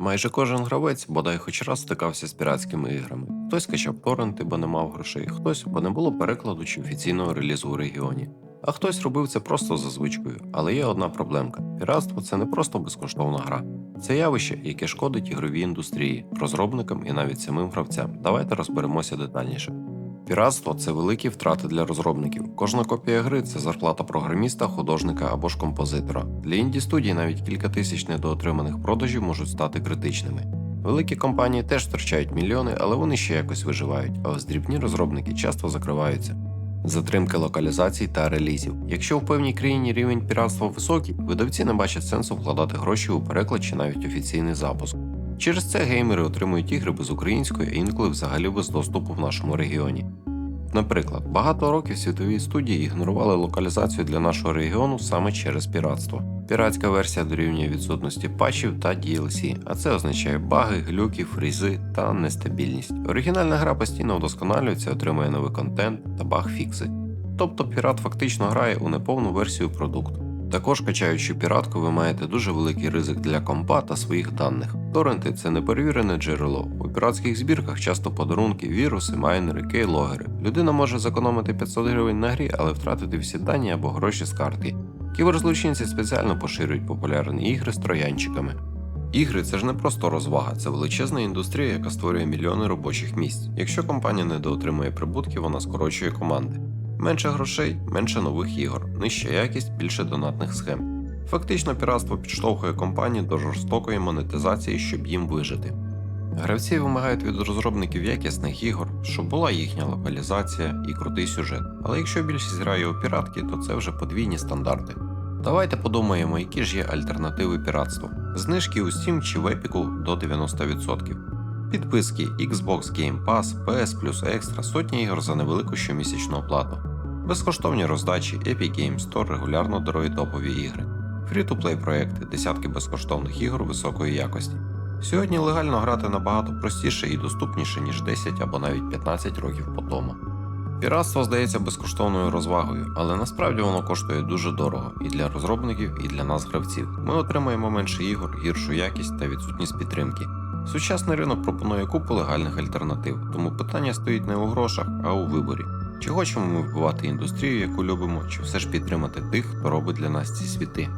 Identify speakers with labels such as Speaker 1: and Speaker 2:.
Speaker 1: Майже кожен гравець бодай хоч раз стикався з піратськими іграми. Хтось качав торренти, бо не мав грошей, хтось, бо не було перекладу чи офіційного релізу у регіоні. А хтось робив це просто за звичкою. Але є одна проблемка: піратство це не просто безкоштовна гра. Це явище, яке шкодить ігровій індустрії, розробникам і навіть самим гравцям. Давайте розберемося детальніше. Піратство це великі втрати для розробників. Кожна копія гри це зарплата програміста, художника або ж композитора. Для інді студій навіть кілька тисяч недоотриманих продажів можуть стати критичними. Великі компанії теж втрачають мільйони, але вони ще якось виживають, а ось дрібні розробники часто закриваються. Затримки локалізацій та релізів. Якщо в певній країні рівень піратства високий, видавці не бачать сенсу вкладати гроші у переклад чи навіть офіційний запуск. Через це геймери отримують ігри без української, а інколи взагалі без доступу в нашому регіоні. Наприклад, багато років світові студії ігнорували локалізацію для нашого регіону саме через піратство. Піратська версія дорівнює відсутності патчів та DLC, а це означає баги, глюки, фрізи та нестабільність. Оригінальна гра постійно вдосконалюється, отримує новий контент та баг-фікси. Тобто пірат фактично грає у неповну версію продукту. Також качаючи піратку, ви маєте дуже великий ризик для компа та своїх даних. Торренти це неперевірене джерело. У піратських збірках часто подарунки, віруси, майнери, кейлогери. Людина може зекономити 500 гривень на грі, але втратити всі дані або гроші з картки. Кіберзлочинці спеціально поширюють популярні ігри з троянчиками. Ігри це ж не просто розвага, це величезна індустрія, яка створює мільйони робочих місць. Якщо компанія недоотримує прибутки, вона скорочує команди. Менше грошей, менше нових ігор, нижча якість, більше донатних схем. Фактично, піратство підштовхує компанії до жорстокої монетизації, щоб їм вижити. Гравці вимагають від розробників якісних ігор, щоб була їхня локалізація і крутий сюжет. Але якщо більшість грає у піратки, то це вже подвійні стандарти. Давайте подумаємо, які ж є альтернативи піратству. Знижки у Steam чи в Epic до 90%. Підписки Xbox Game Pass, PS Plus Extra, сотні ігор за невелику щомісячну оплату. Безкоштовні роздачі Epic Games Store регулярно дарує топові ігри. Фрі-то-плей проекти, десятки безкоштовних ігор високої якості. Сьогодні легально грати набагато простіше і доступніше, ніж 10 або навіть 15 років по тому. Піратство здається безкоштовною розвагою, але насправді воно коштує дуже дорого і для розробників, і для нас гравців. Ми отримаємо менше ігор, гіршу якість та відсутність підтримки. Сучасний ринок пропонує купу легальних альтернатив, тому питання стоїть не у грошах, а у виборі. Чи хочемо ми вбивати індустрію, яку любимо, чи все ж підтримати тих, хто робить для нас ці світи?